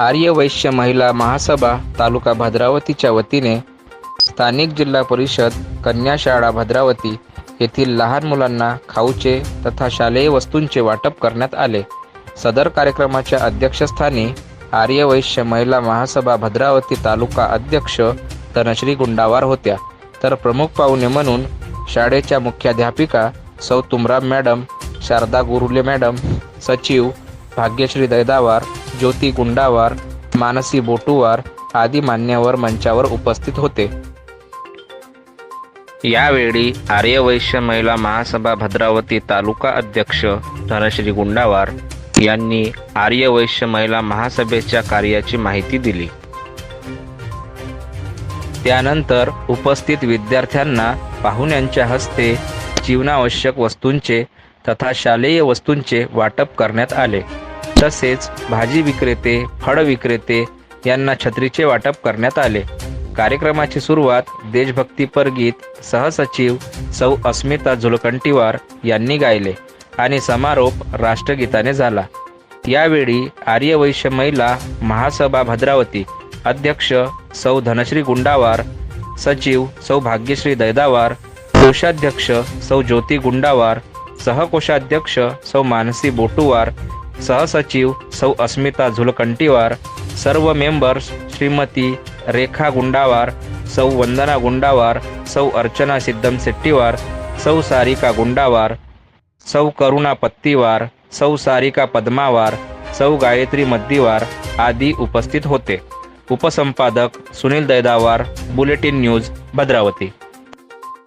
आर्य वैश्य महिला महासभा तालुका भद्रावतीच्या वतीने स्थानिक जिल्हा परिषद कन्या शाळा भद्रावती येथील लहान मुलांना खाऊचे तथा शालेय वस्तूंचे वाटप करण्यात आले. सदर कार्यक्रमाच्या अध्यक्षस्थानी आर्य वैश्य महिला महासभा भद्रावती तालुका अध्यक्ष धनश्री गुंडावार होत्या. तर प्रमुख पाहुणे म्हणून शाळेच्या मुख्याध्यापिका सौ तुमराम मॅडम शारदा गुरुले मॅडम सचिव भाग्यश्री दैदावार ज्योती गुंडावार मानसी बोटुवार आदी मान्यवर मंचावर उपस्थित होते. यावेळी आर्यवैश्य महिला महासभा भद्रावती तालुका अध्यक्ष धनश्री गुंडावार यांनी आर्यवैश्य महिला महासभेच्या कार्याची माहिती दिली. त्यानंतर उपस्थित विद्यार्थ्यांना पाहुण्यांच्या हस्ते जीवनावश्यक वस्तूंचे तथा शालेय वस्तूंचे वाटप करण्यात आले. तसेच भाजी विक्रेते फळ विक्रेते यांना छत्रीचे वाटप करण्यात आले. कार्यक्रमाची सुरुवात देशभक्तीपर गीत सहसचिव सौ अस्मिता झुलकंटीवार यांनी गायले आणि समारोप राष्ट्रगीताने झाला. यावेळी आर्यवैश्य महिला महासभा भद्रावती अध्यक्ष सौ धनश्री गुंडावार सचिव सौ भाग्यश्री दैदावार कोषाध्यक्ष सौ ज्योती गुंडावार सहकोषाध्यक्ष सौ मानसी बोटुवार सहसचिव सौ अस्मिता झुलकंटीवार सर्व मेंबर्स श्रीमती रेखा गुंडावार सौ वंदना गुंडावार सौ अर्चना सिद्धम सेट्टीवार सौ सारिका गुंडावार सौ करुणा पत्तीवार सौ सारिका पद्मावार सौ गायत्री मद्दीवार आदी उपस्थित होते. उपसंपादक सुनील दैदावार बुलेटिन न्यूज भद्रावती.